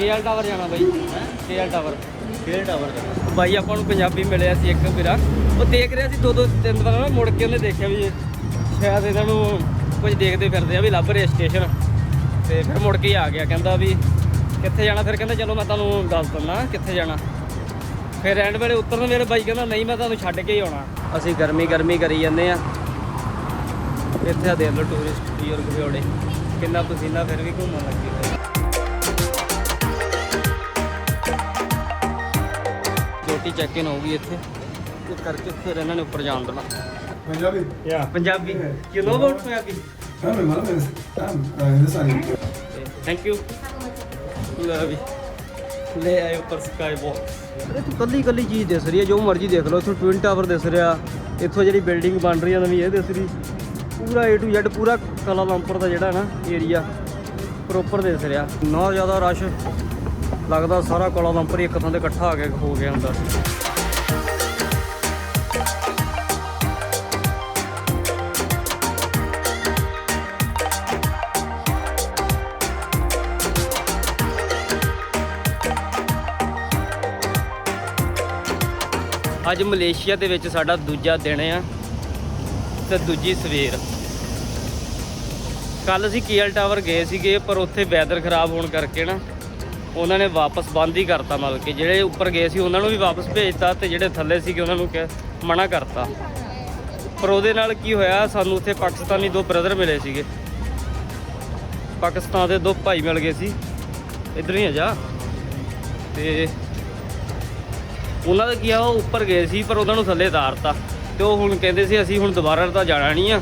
KL tower ਜਾਣਾ ਬਾਈ। KL tower ਕਿਹੜੇ ਟਾਵਰ ਬਾਈ, ਆਪਾਂ ਨੂੰ ਪੰਜਾਬੀ ਮਿਲਿਆ ਸੀ ਇੱਕ ਵੀਰਾ। ਉਹ ਦੇਖ ਰਿਹਾ ਸੀ ਦੋ ਦੋ ਤਿੰਨ ਵਾਰ ਨਾ ਮੁੜ ਕੇ ਉਹਨੇ ਦੇਖਿਆ ਵੀ ਸ਼ਾਇਦ ਇਹਨਾਂ ਨੂੰ ਕੁਝ ਦੇਖਦੇ ਫਿਰਦੇ ਆ ਵੀ ਲੱਭ ਰਹੇ ਸਟੇਸ਼ਨ ਤੇ ਫਿਰ ਮੁੜ ਕੇ ਹੀ ਆ ਗਿਆ, ਕਹਿੰਦਾ ਵੀ ਕਿੱਥੇ ਜਾਣਾ? ਫਿਰ ਕਹਿੰਦਾ, ਚਲੋ ਮੈਂ ਤੁਹਾਨੂੰ ਦੱਸ ਦਿੰਦਾ ਕਿੱਥੇ ਜਾਣਾ? ਫਿਰ ਐਂਡ ਵੇਲੇ ਉਤਰਨ ਮੇਰੇ ਬਾਈ ਕਹਿੰਦਾ, ਨਹੀਂ, ਮੈਂ ਤੁਹਾਨੂੰ ਛੱਡ ਕੇ ਹੀ ਆਉਣਾ। ਅਸੀਂ ਗਰਮੀ ਗਰਮੀ ਕਰੀ ਜਾਂਦੇ ਆ। ਇੱਥੇ ਆ ਦੇਖ ਲਓ ਟੂਰਿਸਟ ਪੀਰ ਘਿਓੜੇ ਕਿੰਨਾ ਪਸੀਨਾ ਫਿਰ ਵੀ ਘੁੰਮਣ ਲੱਗੇ। ਹੋਏ ਰੋਟੀ ਚੈੱਕ ਇਨ ਹੋਊਗੀ ਇੱਥੇ। ਇਹ ਕਰਕੇ ਫਿਰ ਇਹਨਾਂ ਨੇ ਉੱਪਰ ਜਾਣ ਦੇਣਾ। Punjabi? ਯਾ Punjabi. You know about Punjabi. Malabar is Tamam, uh, this one. Thank you ਲੈ ਵੀ ਲੈ ਆਏ ਉੱਪਰ ਸਕਾਈ ਬਾਕਸ ਅਰੇ ਤੂੰ ਕੱਲੀ ਕੱਲੀ ਚੀਜ਼ ਦਿਸ ਰਹੀ ਹੈ ਜੋ ਮਰਜ਼ੀ ਦੇਖ ਲਓ। ਇੱਥੋਂ ਟਵਿਨ ਟਾਵਰ ਦਿਸ ਰਿਹਾ। ਇੱਥੋਂ ਜਿਹੜੀ ਬਿਲਡਿੰਗ ਬਣ ਰਹੀ ਹੈ ਨਵੀਂ ਇਹ ਦਿਸ ਰਹੀ। ਪੂਰਾ A to Z ਪੂਰਾ ਕਲਾਲੰਪੁਰ ਦਾ ਜਿਹੜਾ ਨਾ ਏਰੀਆ ਪ੍ਰੋਪਰ ਦਿਸ ਰਿਹਾ। ਨਾ ਜ਼ਿਆਦਾ ਰਸ਼ ਲੱਗਦਾ ਸਾਰਾ ਕਲਾਲੰਪੁਰ ਹੀ ਇੱਕ ਥਾਂ ਤੇ ਇਕੱਠਾ ਆ ਕੇ ਹੋ ਗਿਆ ਹੁੰਦਾ। ਅੱਜ ਮਲੇਸ਼ੀਆ ਦੇ ਵਿੱਚ ਸਾਡਾ ਦੂਜਾ ਦਿਨ ਆ ਤੇ ਦੂਜੀ ਸਵੇਰ। ਕੱਲ ਅਸੀਂ ਕੇਐਲ ਟਾਵਰ ਗਏ ਸੀਗੇ, ਪਰ ਉੱਥੇ ਵੈਦਰ ਖਰਾਬ ਹੋਣ ਕਰਕੇ ਨਾ ਉਹਨਾਂ ਨੇ ਵਾਪਸ ਬੰਦ ਹੀ ਕਰਤਾ ਮਤਲਬ ਕਿ ਜਿਹੜੇ ਉੱਪਰ ਗਏ ਸੀ ਉਹਨਾਂ ਨੂੰ ਵੀ ਵਾਪਸ ਭੇਜਤਾ ਤੇ ਜਿਹੜੇ ਥੱਲੇ ਸੀਗੇ ਉਹਨਾਂ ਨੂੰ ਕਿ ਮਨਾ ਕਰਤਾ। ਪਰ ਉਹਦੇ ਨਾਲ ਕੀ ਹੋਇਆ, ਸਾਨੂੰ ਉੱਥੇ ਪਾਕਿਸਤਾਨੀ ਦੋ ਬ੍ਰਦਰ ਮਿਲੇ ਸੀਗੇ। ਪਾਕਿਸਤਾਨ ਦੇ ਦੋ ਭਾਈ ਮਿਲ ਗਏ ਸੀ। ਇਧਰ ਹੀ ਆ ਜਾ। ਤੇ ਉਹਨਾਂ ਦਾ ਕੀ ਆ, ਉਹ ਉੱਪਰ ਗਏ ਸੀ, ਪਰ ਉਹਨਾਂ ਨੂੰ ਥੱਲੇ ਉਤਾਰਤਾ। ਤੇ ਉਹ ਹੁਣ ਕਹਿੰਦੇ ਸੀ, ਅਸੀਂ ਹੁਣ ਦੁਬਾਰਾ ਤਾਂ ਜਾਣਾ ਨਹੀਂ ਆ।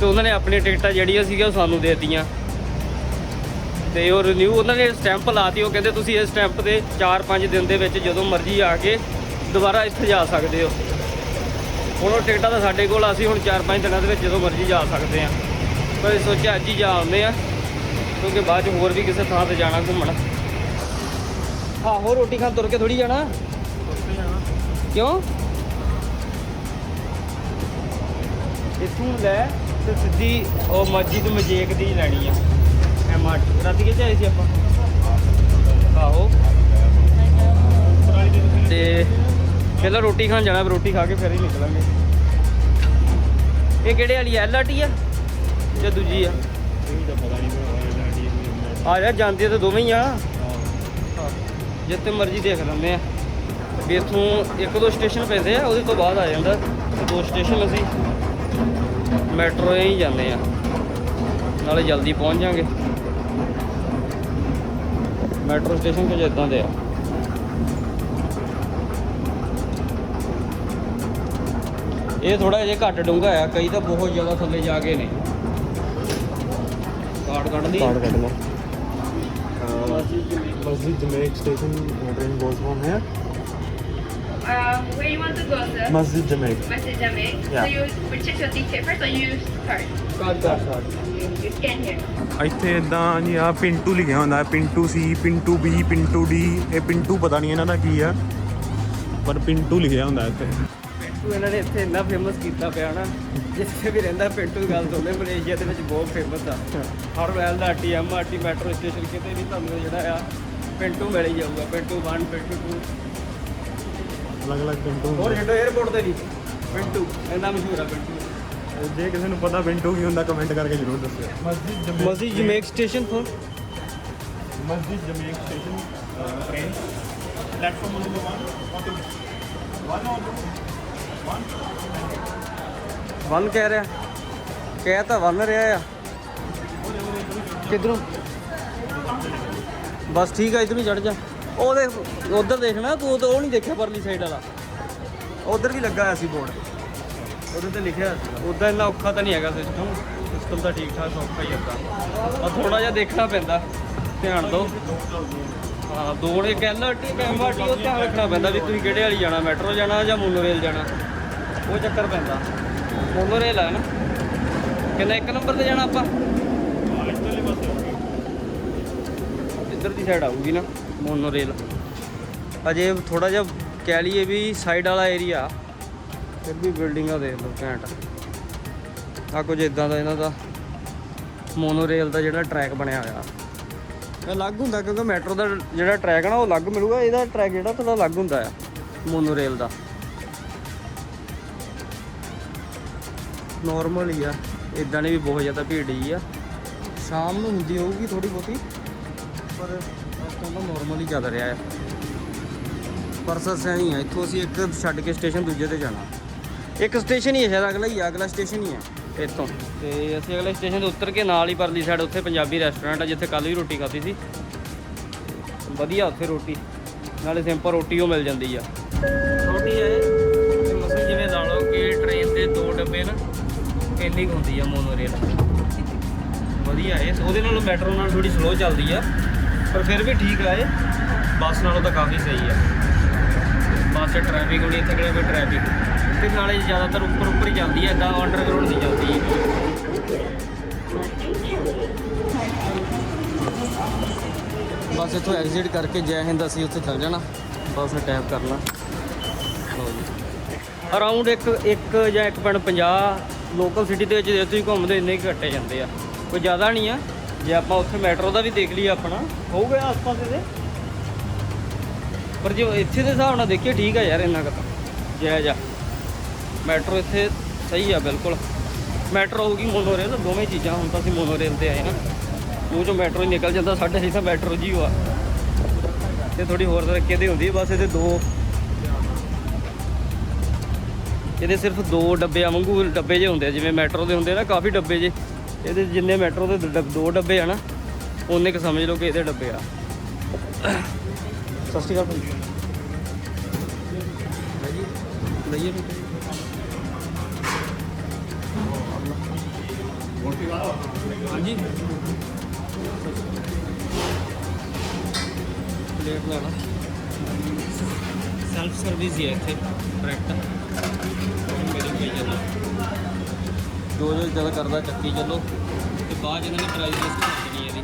ਤੇ ਉਹਨਾਂ ਨੇ ਆਪਣੀ ਟਿਕਟਾਂ ਜਿਹੜੀਆਂ ਸੀਗੀਆਂ ਉਹ ਸਾਨੂੰ ਦੇਤੀਆਂ। ਤੇ ਉਹ ਰਿਨਿਊ ਉਹਨਾਂ ਨੇ ਸਟੈਂਪ ਲਾਤੀ, ਉਹ ਕਹਿੰਦੇ ਤੁਸੀਂ ਇਸ ਸਟੈਂਪ ਤੇ 4-5 ਦਿਨ ਦੇ ਵਿੱਚ ਜਦੋਂ ਮਰਜ਼ੀ ਆ ਕੇ ਦੁਬਾਰਾ ਇੱਥੇ ਜਾ ਸਕਦੇ ਹੋ। ਹੁਣ ਉਹ ਟਿਕਟਾਂ ਤਾਂ ਸਾਡੇ ਕੋਲ ਅਸੀਂ ਹੁਣ 4-5 ਦਿਨਾਂ ਦੇ ਵਿੱਚ ਜਦੋਂ ਮਰਜ਼ੀ ਜਾ ਸਕਦੇ ਆ ਪਰ ਸੋਚਿਆ ਅੱਜ ਹੀ ਜਾ ਆਉਂਦੇ ਆ ਕਿਉਂਕਿ ਬਾਅਦ ਚ ਹੋਰ ਵੀ ਕਿਸੇ ਥਾਂ ਤੇ ਜਾਣਾ ਘੁੰਮਣ। ਆਹੋ, ਰੋਟੀ ਖਾਣ ਤੁਰ ਕੇ ਥੋੜੀ ਜਾਣਾ। ਕਿਉਂ? ਇੱਥੋਂ ਲੈ ਤੇ ਸਿੱਧੀ ਉਹ ਮਸਜਿਦ ਮਜੇਕ ਦੀ ਲੈਣੀ ਆ। ਐਮਆਰਟੀ ਰਾਤੀ ਕਿੱਥੇ ਆਏ ਸੀ ਆਪਾਂ। ਆਹੋ। ਤੇ ਪਹਿਲਾਂ ਰੋਟੀ ਖਾਣ ਜਾਣਾ ਫਿਰ ਰੋਟੀ ਖਾ ਕੇ ਫਿਰ ਹੀ ਨਿਕਲਾਂਗੇ। ਇਹ ਕਿਹੜੇ ਵਾਲੀ ਐਲਆਰਟੀ ਆ ਜਾਂ ਦੂਜੀ ਆ? ਇਹ ਤਾਂ ਪਤਾ ਨਹੀਂ ਆ ਜਾ ਜਾਂਦੀ ਤਾਂ ਦੋਵੇਂ ਹੀ ਆ। ਜਿੱਥੇ ਮਰਜ਼ੀ ਦੇਖ ਲੈਂਦੇ ਆ। ਵੀ ਇੱਥੋਂ ਇੱਕ ਦੋ ਸਟੇਸ਼ਨ ਪੈਂਦੇ ਆ, ਉਹਦੇ ਤੋਂ ਬਾਅਦ ਆ ਜਾਂਦਾ। ਦੋ ਸਟੇਸ਼ਨ ਅਸੀਂ। ਮੈਟਰੋ ਹੀ ਜਾਂਦੇ ਆ। ਨਾਲੇ ਜਲਦੀ ਪਹੁੰਚ ਜਾਾਂਗੇ। ਮੈਟਰੋ ਸਟੇਸ਼ਨ ਕੁਝ ਇਦਾਂ ਦੇ ਆ। ਇਹ ਥੋੜਾ ਜਿਹਾ ਘੱਟ ਡੂੰਘਾ ਆ ਕਈ ਤਾਂ ਬਹੁਤ ਜ਼ਿਆਦਾ ਥੱਲੇ ਜਾ ਕੇ ਨੇ। ਕਾਰਡ ਕੱਢ ਦੀ ਕੱਢ ਲਓ। Masjid Jamek station train goes from ਹੈ। Um, where you want to go, sir? Masjid Jamek Message Jamek. Yeah. So you check your ticket first or you use card? Card card You, scan here. ਇੱਥੇ ਇਦਾਂ ਜੀ ਆ ਪਿੰਟੂ ਲਿਖਿਆ ਹੁੰਦਾ ਪਿੰਟੂ ਸੀ Pintu B Pintu D ਇਹ ਪਿੰਟੂ ਪਤਾ ਨਹੀਂ ਇਹਨਾਂ ਦਾ ਕੀ ਆ ਪਰ ਪਿੰਟੂ ਲਿਖਿਆ ਹੁੰਦਾ ਇੱਥੇ ਪਿੰਟੂ ਇਹਨਾਂ ਨੇ ਇੱਥੇ ਇੰਨਾ ਫੇਮਸ ਕੀਤਾ ਪਿਆ ਨਾ ਜਿੱਥੇ ਵੀ ਰਹਿੰਦਾ ਪਿੰਟੂ ਦੀ ਗੱਲ ਸੁਣਦੇ ਮਲੇਸ਼ੀਆ ਦੇ ਵਿੱਚ ਬਹੁਤ ਫੇਮਸ ਆ ਹਰ ਵੈਲ ਦਾ ਮੈਟਰੋ ਸਟੇਸ਼ਨ ਕਿਤੇ ਵੀ ਤੁਹਾਨੂੰ ਜਿਹੜਾ ਆ ਪਿੰਟੂ ਮਿਲ ਹੀ ਜਾਊਗਾ ਪਿੰਟੂ 1 ਪਿੰਟੂ 2 ਅਲੱਗ-ਅਲੱਗ ਪਿੰਟੂ ਹੋਰ ਛੱਡੋ 에어ਪੋਰਟ ਤੇ ਵੀ ਪਿੰਟੂ ਇੰਨਾ ਮਸ਼ਹੂਰ ਆ ਪਿੰਟੂ। ਜੇ ਕਿਸੇ ਨੂੰ ਪਤਾ ਪਿੰਟੂ ਕੀ ਹੁੰਦਾ ਕਮੈਂਟ ਕਰਕੇ ਜ਼ਰੂਰ ਦੱਸਿਓ। ਮਸਜਿਦ ਜਮੇਕ ਮਸਜਿਦ ਜਮੇਕ ਸਟੇਸ਼ਨ ਤੋਂ? Masjid Jamek station train platform number 1 1 one ਕਹਿ ਰਿਹਾ। ਕਹਿ ਤਾਂ ਵਨ ਰਿਹਾ ਆ। ਕਿਧਰੋਂ? ਬਸ ਠੀਕ ਆ ਇਧਰ ਹੀ ਚੜ ਜਾ। ਉਹ ਦੇਖ ਉਧਰ ਦੇਖਣਾ, ਤੂੰ ਤਾਂ ਉਹ ਨਹੀਂ ਦੇਖਿਆ ਪਰਲੀ ਸਾਈਡ ਵਾਲਾ। ਉਧਰ ਵੀ ਲੱਗਾ ਹੋਇਆ ਸੀ ਬੋਰਡ। ਉਹਦੇ ਤੇ ਲਿਖਿਆ ਸੀ। ਉਦਾਂ ਇੰਨਾ ਔਖਾ ਤਾਂ ਨਹੀਂ ਹੈਗਾ ਸਿਸਟਮ ਸਿਸਟਮ ਤਾਂ ਠੀਕ ਠਾਕ ਸੌਖਾ ਹੀ ਹੁੰਦਾ ਆ ਥੋੜਾ ਜਿਹਾ ਦੇਖਣਾ ਪੈਂਦਾ। ਧਿਆਨ ਦਿਓ। ਹਾਂ ਦੋ ਨੇ ਕੈਲਰਟੀ ਕੈਮਵਾਟੀ ਉਹ ਧਿਆਨ ਰੱਖਣਾ ਪੈਂਦਾ ਵੀ ਤੁਸੀਂ ਕਿਹੜੇ ਵਾਲੀ ਜਾਣਾ ਮੈਟਰੋ ਜਾਣਾ ਜਾਂ ਮੋਨੋਰੇਲ ਜਾਣਾ। ਉਹ ਚੱਕਰ ਪੈਂਦਾ। ਮੋਨੋਰੇਲ ਆ ਨਾ। ਕਿੰਨਾ, ਇੱਕ ਨੰਬਰ ਤੇ ਜਾਣਾ ਆਪਾਂ? ਇੱਧਰ ਦੀ ਸਾਈਡ ਆਊਗੀ ਨਾ। ਮੋਨੋਰੇਲ। ਅਜੇ ਥੋੜਾ ਜਿਹਾ ਕਹਿ ਲਈਏ ਵੀ ਸਾਈਡ ਵਾਲਾ ਏਰੀਆ ਫਿਰ ਵੀ ਬਿਲਡਿੰਗਾਂ ਦੇਖ ਲਓ ਘੈਂਟ। ਆ ਕੁਝ ਇਦਾਂ ਦਾ ਇਹਨਾਂ ਦਾ ਮੋਨੋਰੇਲ ਦਾ ਜਿਹੜਾ ਟਰੈਕ ਬਣਿਆ ਹੋਇਆ। ਇਹ ਅਲੱਗ ਹੁੰਦਾ ਕਿਉਂਕਿ ਮੈਟਰੋ ਦਾ ਜਿਹੜਾ ਟਰੈਕ ਹੈ ਨਾ, ਉਹ ਅਲੱਗ ਮਿਲੂਗਾ, ਇਹਦਾ ਟਰੈਕ ਜਿਹੜਾ ਥੋੜਾ ਅਲੱਗ ਹੁੰਦਾ ਆ ਮੋਨੋ ਰੇਲ ਦਾ। ਨਾਰਮਲ ਹੀ ਆ ਇਦਾਂ ਨਹੀਂ ਵੀ ਬਹੁਤ ਜ਼ਿਆਦਾ ਭੀੜ ਹੀ ਆ। ਸ਼ਾਮ ਨੂੰ ਹੁੰਦੀ ਹੋਊਗੀ ਥੋੜੀ ਬਹੁਤੀ, ਪਰ ਤਾਂ ਨਾਰਮਲ ਹੀ ਚੱਲ ਰਿਹਾ ਆ ਪਰਸਸ ਨਹੀਂ ਆ, ਇੱਥੋਂ ਅਸੀਂ ਇੱਕ ਛੱਡ ਕੇ ਸਟੇਸ਼ਨ ਦੂਜੇ ਤੇ ਜਾਣਾ। ਇੱਕ ਸਟੇਸ਼ਨ ਹੀ ਹੈ ਸ਼ਾਇਦ, ਅਗਲਾ ਹੀ ਆ, ਅਗਲਾ ਸਟੇਸ਼ਨ ਹੀ ਹੈ ਇੱਥੋਂ। ਤੇ ਅਸੀਂ ਅਗਲੇ ਸਟੇਸ਼ਨ ਤੇ ਉਤਰ ਕੇ ਨਾਲ ਹੀ ਪਰਲੀ ਸਾਈਡ ਉੱਥੇ ਪੰਜਾਬੀ ਰੈਸਟੋਰੈਂਟ ਆ, ਜਿੱਥੇ ਕੱਲ ਵੀ ਰੋਟੀ ਖਾਧੀ ਸੀ। ਵਧੀਆ ਉੱਥੇ ਰੋਟੀ, ਨਾਲੇ ਸਿੰਪਲ ਰੋਟੀ ਉਹ ਮਿਲ ਜਾਂਦੀ ਆ। ਰੋਟੀ ਹੈ ਮਸਲ ਜਿਵੇਂ ਲਾ ਲਓ ਕਿ ਟ੍ਰੇਨ ਦੇ ਦੋ ਡੱਬੇ ਨਾ, ਇੰਨੀ ਕੁ ਹੁੰਦੀ ਆ ਮੋਨੋ ਰੇਲ ਵਧੀਆ ਹੈ ਉਹਦੇ ਨਾਲੋਂ ਮੈਟਰੋ ਨਾਲ ਥੋੜੀ ਸਲੋ ਚੱਲਦੀ ਆ। ਪਰ ਫਿਰ ਵੀ ਠੀਕ ਆ ਇਹ। ਬੱਸ ਨਾਲੋਂ ਤਾਂ ਕਾਫੀ ਸਹੀ ਆ। ਬੱਸ 'ਚ ਟ੍ਰੈਫਿਕ ਹੋਣੀ ਇੱਥੇ ਕਿਹੜਾ ਕੋਈ ਟ੍ਰੈਫਿਕ ਤੇ ਨਾਲੇ ਜ਼ਿਆਦਾਤਰ ਉੱਪਰ ਉੱਪਰ ਹੀ ਜਾਂਦੀ ਹੈ ਇਦਾਂ ਅੰਡਰਗਰਾਉਂਡ ਨਹੀਂ ਜਾਂਦੀ ਬਸ ਇੱਥੋਂ ਐਗਜ਼ਿਟ ਕਰਕੇ ਜੈ ਹਿੰਦ ਅਸੀਂ ਉੱਥੇ ਚੱਲ ਜਾਣਾ। ਬਸ ਟੈਪ ਕਰਨਾ ਲਓ ਜੀ। ਅਰਾਊਂਡ ਇੱਕ ਇੱਕ ਜਾਂ 1.50 ਲੋਕਲ ਸਿਟੀ ਦੇ ਵਿੱਚ ਜੇ ਤੁਸੀਂ ਘੁੰਮਦੇ ਇੰਨੇ ਕੁ ਘੱਟੇ ਜਾਂਦੇ ਆ। ਕੋਈ ਜ਼ਿਆਦਾ ਨਹੀਂ ਆ। ਜੇ ਆਪਾਂ ਉੱਥੇ ਮੈਟਰੋ ਦਾ ਵੀ ਦੇਖ ਲਈਏ ਆਪਣਾ, ਹੋਊਗਾ ਆਸ-ਪਾਸ ਦੇ ਪਰ ਜੇ ਇੱਥੇ ਦੇ ਹਿਸਾਬ ਨਾਲ ਦੇਖੀਏ, ਠੀਕ ਆ ਯਾਰ ਇੰਨਾ ਕੁ ਤਾਂ। ਜਾਇਜ਼ ਆ ਮੈਟਰੋ ਇੱਥੇ ਸਹੀ ਆ, ਬਿਲਕੁਲ। ਮੈਟਰੋ ਹੋਊਗੀ ਮੋਨੋ ਰੇਲ ਦੋਵੇਂ ਚੀਜ਼ਾਂ ਹੁਣ ਤਾਂ ਅਸੀਂ ਮੋਨੋ ਰੇਲ ਤੇ ਆਏ ਨਾ ਉਹ ਜੋ ਮੈਟਰੋ ਹੀ ਨਿਕਲ ਜਾਂਦਾ, ਸਾਡੇ ਲਈ ਤਾਂ ਮੈਟਰੋ ਜੀ ਹੋਆ। ਤੇ ਥੋੜੀ ਹੋਰ ਤਰੱਕੀ ਦੀ ਹੁੰਦੀ ਬਸ ਇਹਦੇ ਦੋ। ਇਹਦੇ ਸਿਰਫ ਦੋ ਡੱਬੇ ਆ ਵਾਂਗੂ ਡੱਬੇ ਜੇ ਹੁੰਦੇ ਆ, ਜਿਵੇਂ ਮੈਟਰੋ ਦੇ ਹੁੰਦੇ ਆ ਨਾ, ਕਾਫੀ ਡੱਬੇ ਜੇ ਇਹਦੇ ਜਿੰਨੇ ਮੈਟਰੋ ਦੇ ਦੋ ਡੱਬੇ ਆ ਨਾ ਉਹਨੇ ਕ ਸਮਝ ਲਓ ਕਿ ਇਹਦੇ ਡੱਬੇ ਆ। ਸਤਿ ਸ਼੍ਰੀ ਅਕਾਲ ਭਾਈ। ਲਈਏ ਹਾਂਜੀ। ਪਲੇਟ ਲੈਣਾ। ਸੈਲਫ ਸਰਵਿਸ ਹੀ ਹੈ ਇੱਥੇ ਕਰੈਕਟ ਮੇਰੀ ਕੋਈ ਚੱਲੋ ਜੋ ਜੋ ਦਿਲ ਕਰਦਾ ਚੱਕੀ ਚੱਲੋ। ਤੇ ਬਾਅਦ 'ਚ ਇਹਨਾਂ ਨੇ ਪ੍ਰਾਈਸ ਲਿਸਟ ਕਰ ਹੈ ਇਹਦੀ।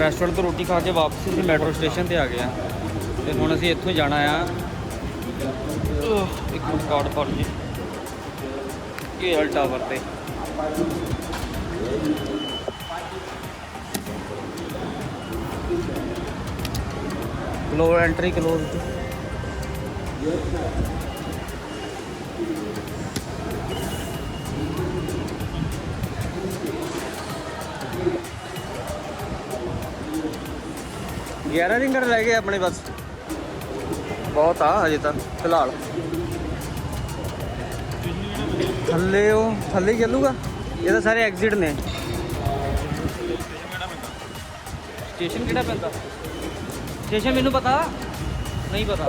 ਰੈਸਟੋਰੈਂਟ ਤੋਂ ਰੋਟੀ ਖਾ ਕੇ ਵਾਪਸ ਅਸੀਂ ਮੈਟਰੋ ਸਟੇਸ਼ਨ ਤੇ ਆ ਗਏ ਆ। ਤੇ ਹੁਣ ਅਸੀਂ ਇੱਥੋਂ ਜਾਣਾ ਆ। ਇੱਕ ਕਾਰਡ ਫੜ ਜੀ ਕੇਐਲ ਟਾਵਰ ਤੇ। ਕਲੋਜ਼ ਐਂਟਰੀ ਕਲੋਜ਼ ਗਿਆਰਾਂ ਰਿੰਗਰ ਲੈ ਗਏ ਆਪਣੇ ਬਸ। ਬਹੁਤ ਆ ਹਜੇ ਤਾਂ, ਫਿਲਹਾਲ। ਥੱਲੇ ਉਹ ਥੱਲੇ ਹੀ ਚੱਲੂਗਾ? ਇਹ ਤਾਂ ਸਾਰੇ ਐਗਜ਼ਿਟ ਨੇ। ਸਟੇਸ਼ਨ ਕਿਹੜਾ ਪੈਂਦਾ? ਸਟੇਸ਼ਨ ਮੈਨੂੰ ਪਤਾ? ਨਹੀਂ ਪਤਾ।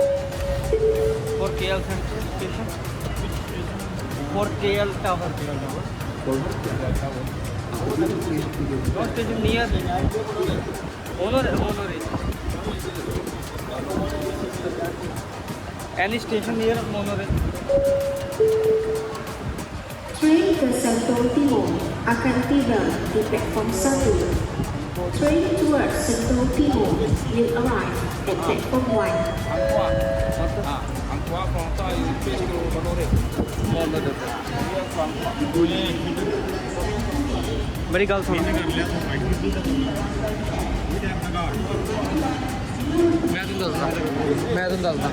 For KL Sentral station for KL tower What station near? Honor, honor. Any station near monorail? Train ke Sentul Timur akan tiba di platform 1. Train towards Sentul Timur will arrive at platform 1. बड़ी Very good. मैं तुम दसदा मैं तुम दसदा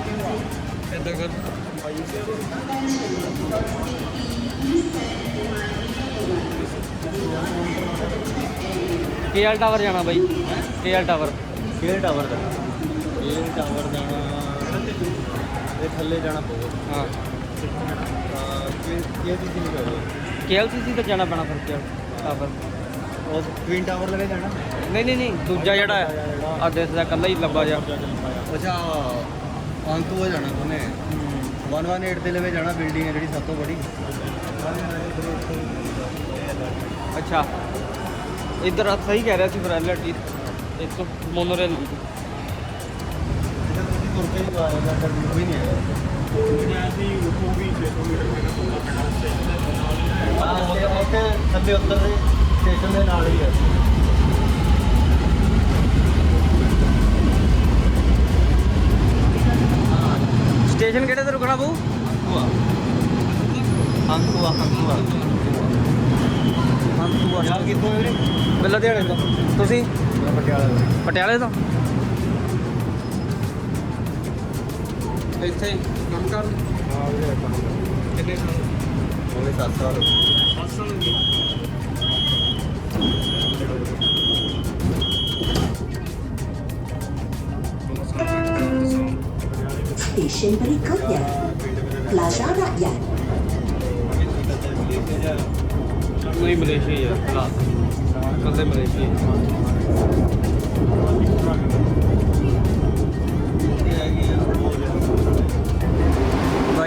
KL tower ਜਾਣਾ ਬਾਈ। KL tower KL tower ਦਾ। ਕੇਲ ਟਾਵਰ ਜਾਣਾ ਇਹ ਥੱਲੇ ਜਾਣਾ ਪਊਗਾ। ਹਾਂ। ਨਹੀਂ ਕਰੋ ਕੇਐਲਸੀਸੀ ਤੇ ਜਾਣਾ ਪੈਣਾ ਫਿਰ ਕੇਐਲ ਟਾਵਰ ਉਹ ਟਵਿਨ ਟਾਵਰ ਲਵੇ ਜਾਣਾ। ਨਹੀਂ ਨਹੀਂ ਨਹੀਂ ਦੂਜਾ ਜਿਹੜਾ ਆ ਦੇਸ ਦਾ ਕੱਲਾ ਹੀ ਲੰਬਾ ਜਿਹਾ। ਅੱਛਾ ਅੰਤੂ ਜਾਣਾ ਕੋਨੇ 118 ਦੇ ਲਵੇ ਜਾਣਾ ਬਿਲਡਿੰਗ ਹੈ ਜਿਹੜੀ ਸਭ ਤੋਂ ਬੜੀ ਅੱਛਾ। ਇਧਰ ਆ ਸਹੀ ਕਹਿ ਰਿਹਾ ਸੀ ਫਰੈਲਿਟੀ ਇੱਕ ਮੋਨੋਰੇਲ ਦੀ ਉੱਥੇ ਥੱਲੇ ਉੱਤਰ ਦੇ। ਸਟੇਸ਼ਨ ਦੇ ਨਾਲ ਹੀ ਹੈ ਸਟੇਸ਼ਨ ਕਿਹੜੇ ਤੇ ਰੁਕਣਾ ਬੂ ਪਊ ਹੰਕੂਆ। ਹੰਕੂਆ। ਹੰਤੂਆ ਯਾਰ ਕਿੱਥੋਂ ਵੀਰੇ? ਮੈਂ ਲੁਧਿਆਣੇ ਤੋਂ। ਤੁਸੀਂ? ਪਟਿਆਲਾ ਦਾ ਪਟਿਆਲੇ ਤੋਂ? ਇੱਥੇ ਕੰਮ ਕਰ? ਹਾਂ ਵੀਰੇ ਕਿੰਨੇ ਸਾਲ ਹੋ ਗਏ? 7 ਸਾਲ 10 ਸਾਲ ਹੋ ਗਏ। Stesen berikutnya, Plaza Rakyat. ਨਹੀਂ ਮਲੇਸ਼ੀਆ ਹੀ ਫਿਲਹਾਲ। ਕੱਲੇ ਮਲੇਸ਼ੀਆ ਹੀ।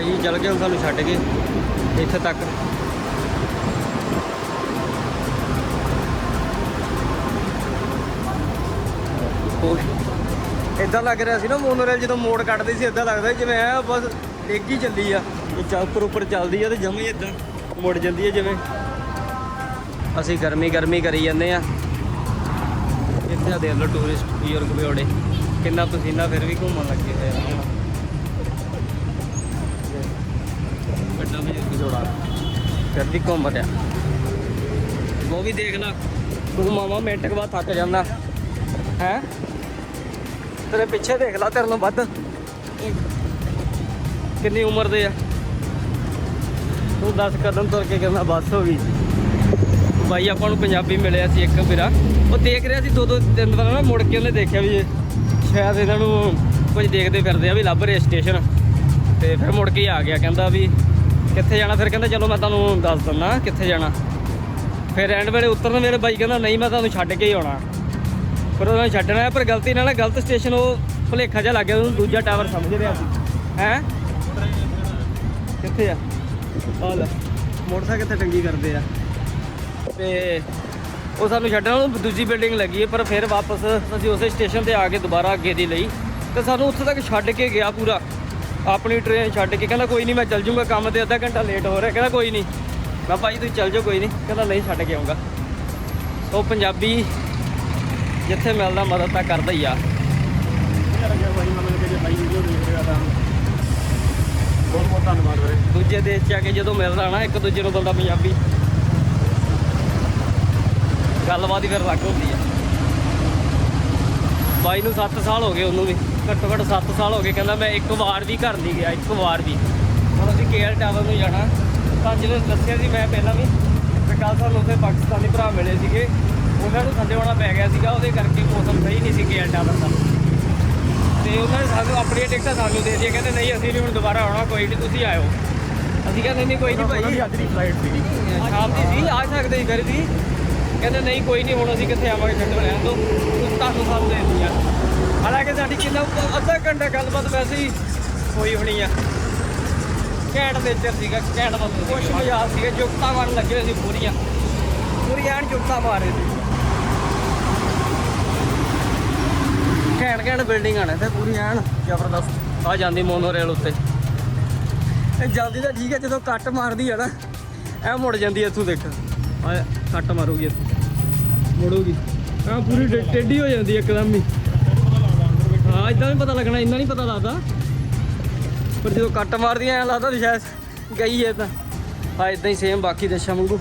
ਜੀ, ਚੱਲ ਗਏ ਸਾਨੂੰ ਛੱਡ ਕੇ, ਇੱਥੇ ਤੱਕ। ਇਦਾਂ ਲੱਗ ਰਿਹਾ ਸੀ ਨਾ ਮੋਨੋਰੇਲ ਜਦੋਂ ਮੋੜ ਕੱਟਦੀ ਸੀ ਇਦਾਂ ਲੱਗਦਾ ਜਿਵੇਂ ਆ ਬਸ ਡੇਗੀ ਚੱਲੀ ਆ। ਇਹ ਚੱਲ ਉੱਪਰ ਉੱਪਰ ਚੱਲਦੀ ਆ ਤੇ ਜਮੇ ਇਦਾਂ ਮੁੜ ਜਾਂਦੀ ਹੈ ਜਿਵੇਂ? ਅਸੀਂ ਗਰਮੀ ਗਰਮੀ ਕਰੀ ਜਾਂਦੇ ਆ ਇੱਥੇ ਆ ਦੇਖ ਲਓ ਟੂਰਿਸਟ ਬਜ਼ੁਰਗ ਬਿਓੜੇ ਕਿੰਨਾ ਪਸੀਨਾ ਫਿਰ ਵੀ ਘੁੰਮਣ ਲੱਗੇ ਹੋਏ ਆ। ਵੱਡਾ ਬਜ਼ੁਰਗ ਜੋੜਾ ਫਿਰ ਵੀ ਘੁੰਮ ਰਿਹਾ। ਉਹ ਵੀ ਦੇਖ ਲਾ। ਤੂੰ ਮਿੰਟ ਕੁ ਬਾਅਦ ਥੱਕ ਜਾਂਦਾ। ਹੈ? ਤੇਰੇ ਪਿੱਛੇ ਦੇਖ ਲਾ, ਤੇਰੇ ਨੂੰ ਵੱਧ। ਕਿੰਨੀ ਉਮਰ ਦੇ ਆ? ਤੂੰ 10 ਕਦਮ ਤੁਰ ਕੇ ਕਹਿੰਦਾ ਬੱਸ ਹੋ ਗਈ ਬਾਈ, ਆਪਾਂ ਨੂੰ ਪੰਜਾਬੀ ਮਿਲਿਆ ਸੀ ਇੱਕ ਵੀਰਾ ਉਹ ਦੇਖ ਰਿਹਾ ਸੀ ਦੋ ਦੋ ਤਿੰਨ ਵਾਰ ਨਾ, ਮੁੜ ਕੇ ਉਹਨੇ ਦੇਖਿਆ ਵੀ ਸ਼ਾਇਦ ਇਹਨਾਂ ਨੂੰ ਕੁਝ ਦੇਖਦੇ ਫਿਰਦੇ ਆ ਵੀ ਲੱਭ ਰਹੇ ਸਟੇਸ਼ਨ ਤੇ ਫਿਰ ਮੁੜ ਕੇ ਹੀ ਆ ਗਿਆ, ਕਹਿੰਦਾ ਵੀ ਕਿੱਥੇ ਜਾਣਾ? ਫਿਰ ਕਹਿੰਦਾ, ਚਲੋ ਮੈਂ ਤੁਹਾਨੂੰ ਦੱਸ ਦਿੰਦਾ ਕਿੱਥੇ ਜਾਣਾ? ਫਿਰ ਐਂਡ ਵੇਲੇ ਉਤਰਨ ਮੇਰੇ ਬਾਈ ਕਹਿੰਦਾ, ਨਹੀਂ, ਮੈਂ ਤੁਹਾਨੂੰ ਛੱਡ ਕੇ ਹੀ ਆਉਣਾ। ਪਰ ਉਹਨਾਂ ਨੇ ਛੱਡਣਾ ਪਰ ਗਲਤੀ ਨਾਲ ਨਾ ਗਲਤ ਸਟੇਸ਼ਨ ਉਹ ਭੁਲੇਖਾ ਜਿਹਾ ਲੱਗ ਗਿਆ, ਉਹਨੂੰ ਦੂਜਾ ਟਾਵਰ ਸਮਝ ਰਿਹਾ ਸੀ। ਹੈ? ਕਿੱਥੇ ਆ? ਆ ਲੈ, ਮੋਟਰਸਾਈਕਲ ਕਿੱਥੇ ਟੰਗੀ ਕਰਦੇ ਆ। ਤੇ ਉਹ ਸਾਨੂੰ ਛੱਡਣ ਨੂੰ ਦੂਜੀ ਬਿਲਡਿੰਗ ਲੱਗੀ ਹੈ ਪਰ ਫਿਰ ਵਾਪਸ ਅਸੀਂ ਉਸੇ ਸਟੇਸ਼ਨ ਤੇ ਆ ਕੇ ਦੁਬਾਰਾ ਅੱਗੇ ਦੀ ਲਈ। ਤੇ ਸਾਨੂੰ ਉੱਥੇ ਤੱਕ ਛੱਡ ਕੇ ਗਿਆ ਪੂਰਾ। ਆਪਣੀ ਟ੍ਰੇਨ ਛੱਡ ਕੇ ਕਹਿੰਦਾ ਕੋਈ ਨਹੀਂ ਮੈਂ ਚੱਲ ਜੂੰਗਾ ਕੰਮ ਤੇ, ਅੱਧਾ ਘੰਟਾ ਲੇਟ ਹੋ ਰਿਹਾ, ਕਹਿੰਦਾ ਕੋਈ ਨਹੀਂ ਮੈਂ ਭਾਈ ਤੁਸੀਂ ਚੱਲ ਜਾਓ, ਕੋਈ ਨਹੀਂ ਕਹਿੰਦਾ ਨਹੀਂ, ਛੱਡ ਕੇ ਆਉਂਗਾ ਉਹ ਪੰਜਾਬੀ ਜਿੱਥੇ ਮਿਲਦਾ, ਮਦਦ ਤਾਂ ਕਰਦਾ ਹੀ ਆ। ਬਹੁਤ ਬਹੁਤ ਧੰਨਵਾਦ ਵੀਰੇ। ਦੂਜੇ ਦੇਸ਼ 'ਚ ਆ ਕੇ ਜਦੋਂ ਮਿਲਦਾ ਨਾ, ਇੱਕ ਦੂਜੇ ਨੂੰ ਬੰਦਾ ਪੰਜਾਬੀ। ਗੱਲਬਾਤ ਹੀ ਫਿਰ ਲੱਗ ਹੁੰਦੀ ਆ। ਬਾਈ ਨੂੰ 7 ਸਾਲ ਹੋ ਗਏ ਉਹਨੂੰ ਵੀ। ਘੱਟੋ ਘੱਟ 7 ਸਾਲ ਹੋ ਗਏ, ਕਹਿੰਦਾ ਮੈਂ ਇੱਕ ਵਾਰ ਵੀ ਘਰ ਨਹੀਂ ਗਿਆ, ਇੱਕ ਵਾਰ ਵੀ। ਹੁਣ ਅਸੀਂ ਕੇਐਲ ਟਾਵਰ ਨੂੰ ਜਾਣਾ। ਤਾਂ ਜਦੋਂ ਦੱਸਿਆ ਸੀ ਮੈਂ ਪਹਿਲਾਂ ਵੀ ਤੇ ਕੱਲ ਸਾਨੂੰ ਉੱਥੇ ਪਾਕਿਸਤਾਨੀ ਭਰਾ ਮਿਲੇ ਸੀਗੇ। ਉਹਨਾਂ ਨੂੰ ਥੱਲੇ ਆਉਣਾ ਪੈ ਗਿਆ ਸੀਗਾ, ਉਹਦੇ ਕਰਕੇ ਮੌਸਮ ਸਹੀ ਨਹੀਂ ਸੀ ਕੇਐਲ ਟਾਵਰ ਦਾ। ਤੇ ਉਹਨਾਂ ਨੇ ਸਾਨੂੰ ਆਪਣੀਆਂ ਟਿਕਟਾਂ ਸਾਨੂੰ ਦੇ ਦਿੱਤੀਆਂ ਕਹਿੰਦੇ ਨਹੀਂ ਅਸੀਂ ਨਹੀਂ ਹੁਣ ਦੁਬਾਰਾ ਆਉਣਾ ਕੋਈ ਨਹੀਂ ਤੁਸੀਂ ਆਇਓ। ਅਸੀਂ ਕਹਿੰਦੇ ਨਹੀਂ ਕੋਈ ਨਹੀਂ ਭਾਈ। ਅੱਜ ਦੀ ਫਲਾਈਟ ਸੀਗੀ। ਸ਼ਾਮ ਦੀ ਸੀ ਆ ਸਕਦੇ ਸੀ ਫਿਰ ਵੀ। ਕਹਿੰਦੇ ਨਹੀਂ ਕੋਈ ਨਹੀਂ ਹੁਣ ਅਸੀਂ ਕਿੱਥੇ ਆਵਾਂਗੇ ਛੱਡੋ ਲੈਣ ਤੋਂ। ਤੁਹਾਨੂੰ ਸਾਨੂੰ ਦੇ ਦਿੱਤੀਆਂ ਹਾਲਾਂਕਿ ਸਾਡੀ ਕਿੰਨਾ ਅੱਧਾ ਘੰਟਾ ਗੱਲਬਾਤ ਵੈਸੇ ਹੀ ਹੋਈ ਹੋਣੀ ਆ। ਘੈਂਟ ਨੇਚਰ ਸੀਗਾ ਘੈਂਟ ਬੰਦੇ ਕੁਛ ਮਜ਼ਾਕ ਸੀਗਾ ਜੁਗਤਾ ਮਾਰਨ ਲੱਗੇ ਸੀ ਪੂਰੀਆਂ। ਪੂਰੀਆਂ ਜੁਗਤਾ ਮਾਰ ਰਹੇ ਸੀ। ਘੈਂਟ ਘੈਂਟ ਬਿਲਡਿੰਗਾਂ ਨੇ ਤੇ ਪੂਰੀ ਐਨ। ਜ਼ਬਰਦਸਤ। ਆ ਜਾਂਦੀ ਮੋਨੋਰੇਲ ਉੱਤੇ। ਇਹ ਜਲਦੀ ਤਾਂ ਠੀਕ ਹੈ ਜਦੋਂ ਕੱਟ ਮਾਰਦੀ ਆ ਨਾ ਐ ਮੁੜ ਜਾਂਦੀ ਇੱਥੋਂ ਦੇਖ। ਆ ਕੱਟ ਮਾਰੂਗੀ ਇੱਥੋਂ। ਮੁੜੂਗੀ। ਆ ਪੂਰੀ ਟੇਢੀ ਹੋ ਜਾਂਦੀ ਇੱਕਦਮ ਹੀ। ਹਾਂ ਇਦਾਂ ਵੀ ਪਤਾ ਲੱਗਣਾ ਇੰਨਾ ਨਹੀਂ ਪਤਾ ਲੱਗਦਾ। ਪਰ ਜਦੋਂ ਕੱਟ ਮਾਰਦੀ ਐ ਲੱਗਦਾ ਵੀ ਸ਼ਾਇਦ ਗਈ ਹੈ ਤਾਂ। ਆ ਇਦਾਂ ਹੀ ਸੇਮ ਬਾਕੀ ਦੇਸ਼ਾਂ ਵਾਂਗੂ।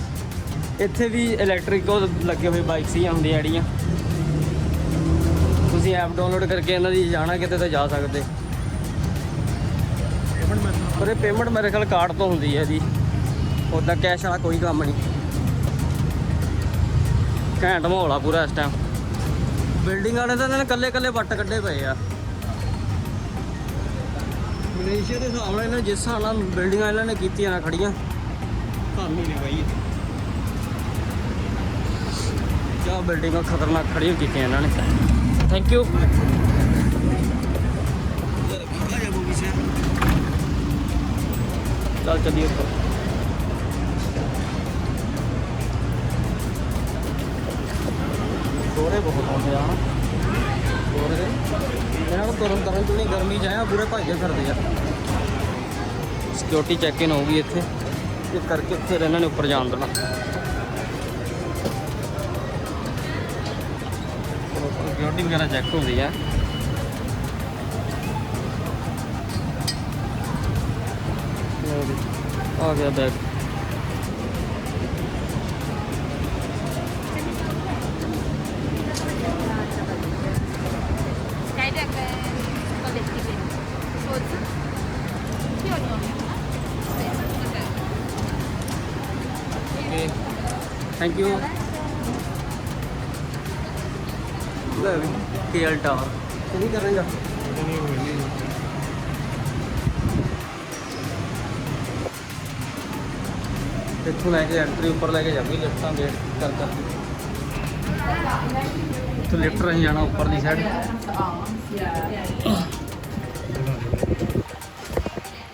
ਇੱਥੇ ਵੀ ਇਲੈਕਟ੍ਰਿਕ ਲੱਗੇ ਹੋਏ ਬਾਈਕਸ ਹੀ ਹੁੰਦੀਆਂ ਜਿਹੜੀਆਂ। ਤੁਸੀਂ ਐਪ ਡਾਊਨਲੋਡ ਕਰਕੇ ਇਹਨਾਂ ਦੀ ਜਾਣਾ ਕਿਤੇ ਤਾਂ ਜਾ ਸਕਦੇ। ਪਰ ਇਹ ਪੇਮੈਂਟ ਮੇਰੇ ਖਿਆਲ ਕਾਰਡ ਤੋਂ ਹੁੰਦੀ ਹੈ ਇਹਦੀ ਉਦਾਂ ਕੈਸ਼ ਵਾਲਾ ਕੋਈ ਕੰਮ ਨਹੀਂ। ਘੈਂਟ ਮਾਹੌਲ ਆ ਪੂਰਾ ਇਸ ਟਾਈਮ ਬਿਲਡਿੰਗ ਵਾਲੇ ਤਾਂ ਇਹਨਾਂ ਨੇ ਕੱਲੇ ਕੱਲੇ ਵੱਟ ਕੱਢੇ ਪਏ ਆ। ਮਲੇਸ਼ੀਆ ਦੇ ਹਿਸਾਬ ਨਾਲ ਇਹਨਾਂ ਨੇ ਜਿਸ ਹਿਸਾਬ ਨਾਲ ਬਿਲਡਿੰਗਾਂ ਇਹਨਾਂ ਨੇ ਕੀਤੀਆਂ ਨਾ ਖੜੀਆਂ। ਕੰਮ ਹੀ ਨਹੀਂ ਬਾਈ। ਕਿਆ ਬਿਲਡਿੰਗਾਂ ਖਤਰਨਾਕ ਖੜੀਆਂ ਕੀਤੀਆਂ ਇਹਨਾਂ ਨੇ। ਥੈਂਕ ਯੂ ਚੱਲ ਚੱਲੀਏ ਉੱਪਰ। ਦੋਰੇ ਬਹੁਤ ਆਉਂਦੇ ਆ। ਦੋਰੇ ਦੇ। ਇਹਨਾਂ ਨੂੰ ਤੁਰਨ ਤੁਰਨ ਤੋਂ ਨਹੀਂ, ਗਰਮੀ ਚ ਆਇਆ ਪੂਰੇ ਭੱਜੇ ਫਿਰਦੇ ਆ। ਸਿਕਿਉਰਿਟੀ ਚੈੱਕ ਇਨ ਹੋਊਗੀ ਇੱਥੇ। ਇਸ ਕਰਕੇ ਫਿਰ ਇਹਨਾਂ ਨੇ ਉੱਪਰ ਜਾਣ ਦੇਣਾ। ਸਿਕਿਉਰਿਟੀ ਵਗੈਰਾ ਚੈੱਕ ਹੁੰਦੀ ਆ ਆ ਗਿਆ bag okay thank KL tower ਨਹੀਂ ਕਰੇਗਾ ਇੱਥੋਂ ਲੈ ਕੇ ਐਂਟਰੀ ਉੱਪਰ ਲੈ ਕੇ ਜਾਵਾਂਗੇ ਲਿਫਟਾਂ ਵੇਟ ਕਰ ਕਰ ਇੱਥੋਂ ਲਿਫਟ ਰਾਹੀਂ ਜਾਣਾ ਉੱਪਰਲੀ side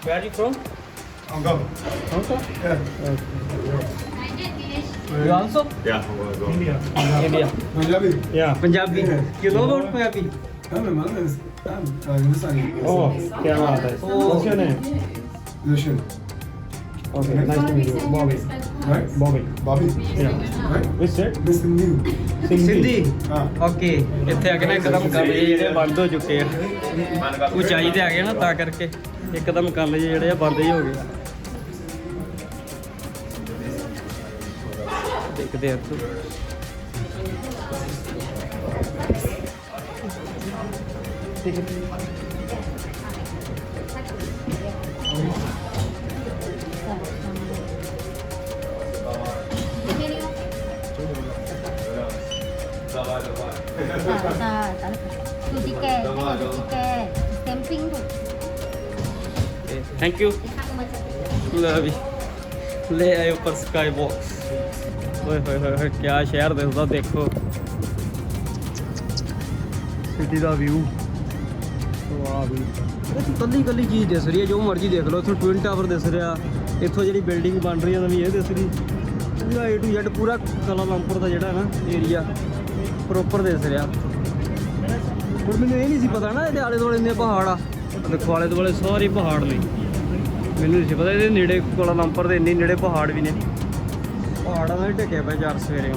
Where are you from? Hong Kong. Yeah. You also? Yeah. India. India. Punjabi. Yeah. Punjabi. You know about Punjabi? I'm a Malawi. I'm uh, Hindustani. Oh, क्या बात है Oh. What's your name? Musician. Okay, nice to meet you. Bobby. Right? Bobby. Bobby. Yeah. Right? Which state? Mr. New. Sindhi Ah. Okay ਇੱਥੇ ਆ ਕੇ ਨਾ ਇੱਕਦਮ ਕੰਮ ਜਿਹੇ ਜਿਹੜੇ ਬੰਦ ਹੋ ਚੁੱਕੇ ਆ ਉਚਾਈ ਤੇ ਆ ਗਏ ਨਾ ਤਾਂ ਕਰਕੇ ਇੱਕਦਮ ਕੰਮ ਜਿਹੇ ਜਿਹੜੇ ਆ ਬੰਦ ਹੀ ਹੋ ਗਏ ਆ ਦੇਖਦੇ ਆ ਇੱਥੋਂ à, à, tu ticket, cái này là ticket, stamping thôi. Thank you ਲੈ ਵੀ ਲੈ ਆਏ ਉੱਪਰ ਸਕਾਈ ਬਾਕਸ ਓਏ ਹੋਏ ਹੋਏ ਹੋਏ ਕੀ ਸ਼ਹਿਰ ਦਿਸਦਾ ਦੇਖੋ। ਸਿਟੀ ਦਾ ਵਿਊ ਵਾਹ ਵੀ। ਇਹ ਕੱਲੀ ਕੱਲੀ ਚੀਜ਼ ਦਿਸ ਰਹੀ ਹੈ ਜੋ ਮਰਜ਼ੀ ਦੇਖ ਲਓ ਇੱਥੋਂ ਟਵਿਨ ਟਾਵਰ ਦਿਸ ਰਿਹਾ ਇੱਥੋਂ ਜਿਹੜੀ ਬਿਲਡਿੰਗ ਬਣ ਰਹੀ ਹੈ ਨਵੀਂ ਇਹ ਦਿਸ ਰਹੀ। ਪੂਰਾ A to Z ਪੂਰਾ ਕਲਾਲੰਪੁਰ ਦਾ ਜਿਹੜਾ ਹੈ ਨਾ ਏਰੀਆ ਪ੍ਰੋਪਰ ਦਿਸ ਰਿਹਾ। ਪਰ ਮੈਨੂੰ ਇਹ ਨਹੀਂ ਸੀ ਪਤਾ ਨਾ ਇਹਦੇ ਆਲੇ ਦੁਆਲੇ ਇੰਨੇ ਪਹਾੜ ਆ। ਦੇਖੋ ਆਲੇ ਦੁਆਲੇ ਸਾਰੇ ਪਹਾੜ ਨੇ। ਮੈਨੂੰ ਨਹੀਂ ਸੀ ਪਤਾ ਇਹਦੇ ਨੇੜੇ ਕੋਲਾਲੰਪਰ ਦੇ ਇੰਨੇ ਨੇੜੇ ਪਹਾੜ ਵੀ ਨੇ। ਪਹਾੜਾਂ ਨਾਲ ਹੀ ਢੱਕਿਆ ਪਿਆ ਚਾਰ ਸਵੇਰੇ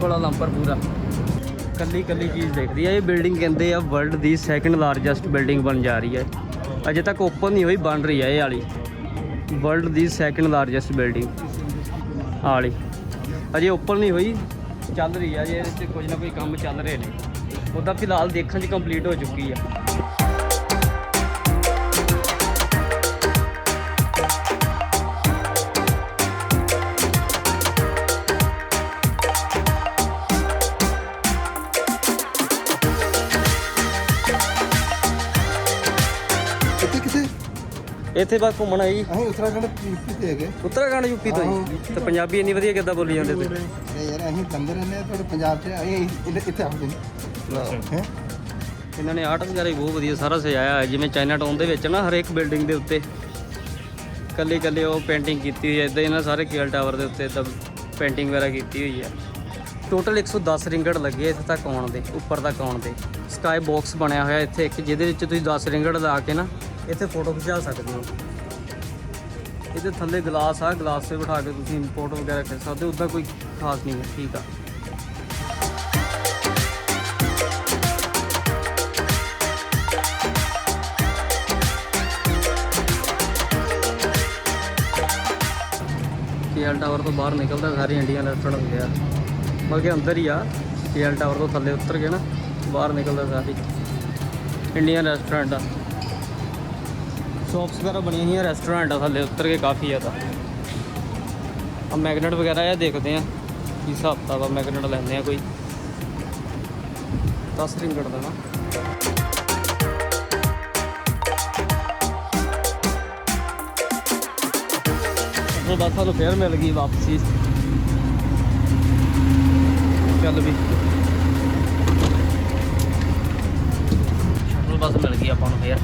ਕੋਲਾਲੰਪਰ ਪੂਰਾ। ਕੱਲੀ ਕੱਲੀ ਚੀਜ਼ ਦੇਖਦੀ ਆ, ਇਹ ਬਿਲਡਿੰਗ ਕਹਿੰਦੇ ਆ ਵਰਲਡ ਦੀ ਸੈਕੰਡ ਲਾਰਜੈਸਟ ਬਿਲਡਿੰਗ ਬਣ ਜਾ ਰਹੀ ਹੈ ਅਜੇ ਤੱਕ ਓਪਨ ਨਹੀਂ ਹੋਈ, ਬਣ ਰਹੀ ਹੈ ਇਹ ਵਾਲੀ। ਵਰਲਡ ਦੀ ਸੈਕੰਡ ਲਾਰਜੈਸਟ ਬਿਲਡਿੰਗ ਆਹ ਵਾਲੀ। ਅਜੇ ਓਪਨ ਨਹੀਂ ਹੋਈ, ਚੱਲ ਰਹੀ ਆ ਜੇ ਇਹਦੇ 'ਚ ਕੁਝ ਨਾ ਕੋਈ ਕੰਮ ਚੱਲ ਰਹੇ ਨੇ। ਉਹਦਾ ਫਿਲਹਾਲ ਦੇਖਣ 'ਚ ਕੰਪਲੀਟ ਹੋ ਚੁੱਕੀ ਆ। ਇੱਥੇ ਬਸ ਘੁੰਮਣ ਆਈ। ਅਸੀਂ ਉੱਤਰਾਖੰਡ ਕਿੱਥੇ ਹੈਗੇ। ਉੱਤਰਾਖੰਡ ਯੂਪੀ ਤੋਂ ਹੀ। ਤੇ ਪੰਜਾਬੀ ਇੰਨੀ ਵਧੀਆ ਕਿੱਦਾਂ ਬੋਲੀ ਜਾਂਦੇ ਤੇ ਤੇ ਯਾਰ ਅਸੀਂ ਬੰਦੇ ਰਹਿੰਦੇ ਆ ਤੁਹਾਡੇ ਪੰਜਾਬ 'ਚ ਅਸੀਂ ਇੱਥੇ- ਇੱਥੇ ਆਉਂਦੇ ਹੈ? ਇਹਨਾਂ ਨੇ ਆਰਟ ਵਗੈਰਾ ਵੀ ਬਹੁਤ ਵਧੀਆ ਸਾਰਾ ਸਜਾਇਆ ਹੋਇਆ ਜਿਵੇਂ ਚਾਈਨਾ ਟਾਊਨ ਦੇ ਵਿੱਚ ਨਾ ਹਰੇਕ ਬਿਲਡਿੰਗ ਦੇ ਉੱਤੇ। ਕੱਲੇ ਕੱਲੇ ਉਹ ਪੇਂਟਿੰਗ ਕੀਤੀ ਹੋਈ ਹੈ ਇਦਾਂ ਇਹਨਾਂ ਸਾਰੇ ਕੇਲ ਟਾਵਰ ਦੇ ਉੱਤੇ ਇਦਾਂ ਪੇਂਟਿੰਗ ਵਗੈਰਾ ਕੀਤੀ ਹੋਈ ਹੈ। ਟੋਟਲ 110 ਰਿੰਗੜ ਲੱਗੇ ਇੱਥੇ ਤੱਕ ਆਉਣ ਦੇ ਉੱਪਰ ਤੱਕ ਆਉਣ ਦੇ। ਸਕਾਈ ਬਾਕਸ ਬਣਿਆ ਹੋਇਆ ਇੱਥੇ ਇੱਕ ਜਿਹਦੇ ਵਿੱਚ ਤੁਸੀਂ 10 ਰਿੰਗੜ ਲਾ ਕੇ ਨਾ ਇੱਥੇ ਫੋਟੋ ਖਿਚਾ ਸਕਦੇ ਹੋ। ਇਹਦੇ ਥੱਲੇ ਗਲਾਸ ਆ, ਗਲਾਸ ਤੇ ਬਿਠਾ ਕੇ ਤੁਸੀਂ ਫੋਟੋ ਵਗੈਰਾ ਖਿੱਚ ਸਕਦੇ ਹੋ ਉੱਦਾਂ ਕੋਈ ਖਾਸ ਨਹੀਂ ਹੈ, ਠੀਕ ਆ। ਕੇਐਲ ਟਾਵਰ ਤੋਂ ਬਾਹਰ ਨਿਕਲਦਾ, ਸਾਰੀ ਇੰਡੀਅਨ ਰੈਸਟੋਰੈਂਟ ਹੁੰਦੇ ਆ। ਬਲਕਿ ਅੰਦਰ ਹੀ ਆ ਕੇਐਲ ਟਾਵਰ ਤੋਂ ਥੱਲੇ ਉਤਰ ਕੇ ਨਾ, ਬਾਹਰ ਨਿਕਲਦਾ ਸਾਰੀ। ਇੰਡੀਅਨ ਰੈਸਟੋਰੈਂਟ ਆ। ਸ਼ੌਪਸ ਵਗੈਰਾ ਬਣੀਆਂ ਹੋਈਆਂ ਰੈਸਟੋਰੈਂਟ ਆ ਥੱਲੇ, ਉੱਤਰ ਕੇ ਕਾਫੀ ਆ ਤਾਂ। ਆ ਮੈਗਨੇਟ ਵਗੈਰਾ ਇਹ ਦੇਖਦੇ ਆ, ਕੀ ਹਿਸਾਬ ਕਿਤਾਬ ਮੈਗਨੇਟ ਲੈਂਦੇ ਆ ਕੋਈ। 10 ਰਿੰਗੜ ਦਾ ਨਾ ਉਹ ਬਸ ਸਾਨੂੰ ਫੇਰ ਮਿਲ ਗਈ ਵਾਪਸੀ। ਚੱਲ ਵੀ। ਸ਼ਟਲ ਬੱਸ ਮਿਲ ਗਈ ਆਪਾਂ ਨੂੰ ਫੇਰ।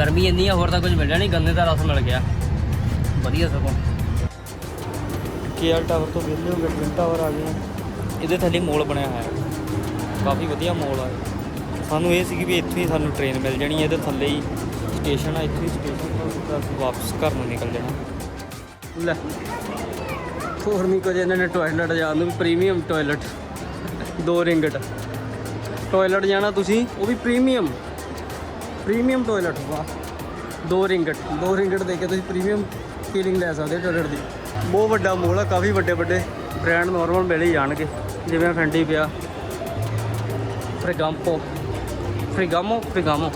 ਗਰਮੀ ਇੰਨੀ ਆ ਹੋਰ ਤਾਂ ਕੁਝ ਮਿਲਿਆ ਨਹੀਂ ਗੰਨੇ ਦਾ ਰਸ ਮਿਲ ਗਿਆ। ਵਧੀਆ ਸਗੋਂ। ਕੇਆਰ ਟਾਵਰ ਤੋਂ ਵਿਹਲੇ ਹੋ ਗਏ ਟਵਿਨ ਟਾਵਰ ਆ ਗਏ ਇਹਦੇ ਥੱਲੇ ਮੋਲ ਬਣਿਆ ਹੋਇਆ ਹੈ। ਕਾਫੀ ਵਧੀਆ ਮੋਲ ਆ। ਸਾਨੂੰ ਇਹ ਸੀ ਕਿ ਵੀ ਇੱਥੇ ਹੀ ਸਾਨੂੰ ਟ੍ਰੇਨ ਮਿਲ ਜਾਣੀ ਹੈ ਇਹਦੇ ਥੱਲੇ ਹੀ ਸਟੇਸ਼ਨ ਆ ਇੱਥੇ ਹੀ ਸਟੇਸ਼ਨ ਤੋਂ ਅਸੀਂ ਵਾਪਸ ਘਰ ਨੂੰ ਨਿਕਲ ਜਾਣਾ। ਲੈ। ਹੋਰ ਨਹੀਂ ਕੁਝ ਇਹਨਾਂ ਨੇ ਟਾਇਲਟ ਜਾਣ ਨੂੰ ਵੀ ਪ੍ਰੀਮੀਅਮ ਟਾਇਲਟ ਦੋ ਰਿੰਗਟ ਟਾਇਲਟ ਜਾਣਾ ਤੁਸੀਂ ਉਹ ਵੀ ਪ੍ਰੀਮੀਅਮ ਪ੍ਰੀਮੀਅਮ ਟਾਇਲਟ ਵਾਹ ਦੋ ਰਿੰਗਟ ਦੋ ਰਿੰਗਟ ਦੇ ਕੇ ਤੁਸੀਂ ਪ੍ਰੀਮੀਅਮ ਫੀਲਿੰਗ ਲੈ ਸਕਦੇ ਹੋ ਟੋਇਲਟ ਦੀ। ਬਹੁਤ ਵੱਡਾ ਮੋਲ ਆ ਕਾਫੀ ਵੱਡੇ ਵੱਡੇ। ਬ੍ਰਾਂਡ ਨਾਰਮਲ ਮਿਲ ਹੀ ਜਾਣਗੇ ਜਿਵੇਂ ਫੈਂਡੀ ਪਿਆ ਫ੍ਰਿਗਾਮਪੋ ਫ੍ਰਿਗਾਮੋ ਫ੍ਰਿਗਾਮੋ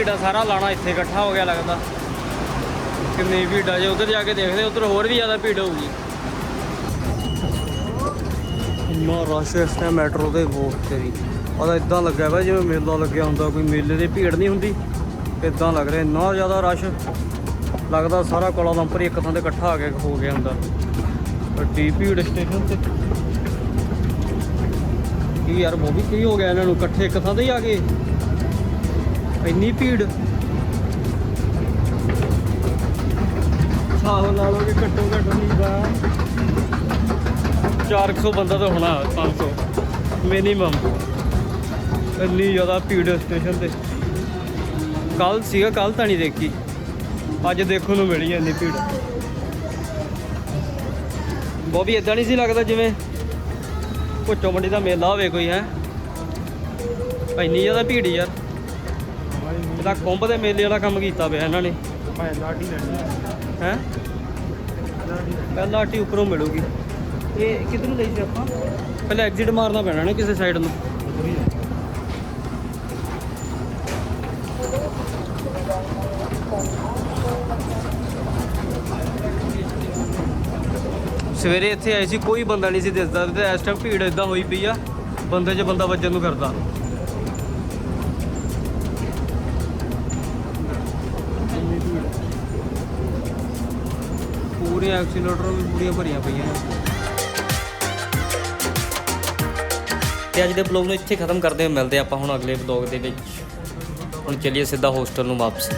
ਭੀੜ ਆ ਸਾਰਾ ਲਾਣਾ ਇੱਥੇ ਇਕੱਠਾ ਹੋ ਗਿਆ ਲੱਗਦਾ। ਕਿੰਨੀ ਭੀੜ ਜੇ ਉਧਰ ਜਾ ਕੇ ਦੇਖਦੇ, ਉਧਰ ਹੋਰ ਵੀ ਜ਼ਿਆਦਾ ਭੀੜ ਹੋਊਗੀ। ਇੰਨਾ ਰਸ਼ ਇਸ ਟਾਈਮ ਮੈਟਰੋ ਦੇ ਵੋਕ ਤੇਰੀ। ਉਹਦਾ ਇਦਾਂ ਲੱਗਿਆ ਵਾ, ਜਿਵੇਂ ਮੇਲਾ ਲੱਗਿਆ ਹੁੰਦਾ, ਕੋਈ ਮੇਲੇ ਦੀ ਭੀੜ ਨਹੀਂ ਹੁੰਦੀ। ਇਦਾਂ ਲੱਗ ਰਿਹਾ, ਇੰਨਾ ਜ਼ਿਆਦਾ ਰਸ਼। ਲੱਗਦਾ ਸਾਰਾ ਕੋਲਾ ਲੰਪਰ ਇੱਕ ਥਾਂ ਤੇ ਇਕੱਠਾ ਆ ਕੇ ਹੋ ਗਿਆ ਹੁੰਦਾ। ਵੱਡੀ ਭੀੜ ਸਟੇਸ਼ਨ ਤੇ। ਕੀ ਯਾਰ ਉਹ ਵੀ ਕੀ ਹੋ ਗਿਆ ਇਹਨਾਂ ਨੂੰ? ਇਕੱਠੇ ਇੱਕ ਥਾਂ ਤੇ ਹੀ ਆ ਗਏ? ਇੰਨੀ ਭੀੜ। ਹਿਸਾਬ ਲਾ ਲਓ ਕਿ ਘੱਟੋ ਘੱਟ ਨਹੀਂ ਦਾ 400 ਬੰਦਾ ਤਾਂ ਹੋਣਾ 500 ਮਿਨੀਮਮ ਇੰਨੀ ਜ਼ਿਆਦਾ ਭੀੜ ਸਟੇਸ਼ਨ ਤੇ। ਕੱਲ ਸੀਗਾ ਕੱਲ ਤਾਂ ਨਹੀਂ ਦੇਖੀ। ਅੱਜ ਦੇਖਣ ਨੂੰ ਮਿਲੀ ਇੰਨੀ ਭੀੜ। ਉਹ ਵੀ ਇਦਾਂ ਨਹੀਂ ਸੀ ਲੱਗਦਾ ਜਿਵੇਂ ਭੁੱਚੋ ਮੰਡੀ ਦਾ ਮੇਲਾ ਹੋਵੇ ਕੋਈ, ਹੈ। ਇੰਨੀ ਜ਼ਿਆਦਾ ਭੀੜ ਯਾਰ। ਇਹਦਾ ਕੁੰਭ ਦੇ ਮੇਲੇ ਵਾਲਾ ਕੰਮ ਕੀਤਾ ਪਿਆ ਇਹਨਾਂ ਨੇ। ਲਾਟੀ ਲੈਣੀ ਹੈ? ਪਹਿਲਾਂ ਆਟੀ ਉੱਪਰੋਂ ਮਿਲੂਗੀ। ਇਹ ਕਿੱਧਰ ਲਈ ਸੀ ਆਪਾਂ? ਪਹਿਲਾਂ ਐਗਜ਼ਿਟ ਮਾਰਨਾ ਪੈਣਾ ਨਾ ਕਿਸੇ ਸਾਈਡ ਨੂੰ। ਸਵੇਰੇ ਇੱਥੇ ਆਏ ਸੀ ਕੋਈ ਬੰਦਾ ਨਹੀਂ ਸੀ ਦਿਸਦਾ। ਤੇ ਇਸ ਟਾਈਮ ਭੀੜ ਇਦਾਂ ਹੋਈ ਪਈ ਆ ਬੰਦੇ 'ਚ ਬੰਦਾ ਵੱਜਣ ਨੂੰ ਫਿਰਦਾ ਪੂਰੀਆਂ ਐਕਸੀਲੇਟਰ ਵੀ ਪੂਰੀਆਂ ਭਰੀਆਂ ਪਈਆਂ ਨੇ। ਤੇ ਅੱਜ ਦੇ ਬਲੌਗ ਨੂੰ ਇੱਥੇ ਖਤਮ ਕਰਦੇ ਹਾਂ। ਮਿਲਦੇ ਆਪਾਂ ਹੁਣ ਅਗਲੇ ਬਲੌਗ ਦੇ ਵਿੱਚ। ਹੁਣ ਚੱਲੀਏ ਸਿੱਧਾ ਹੋਸਟਲ ਨੂੰ ਵਾਪਸ।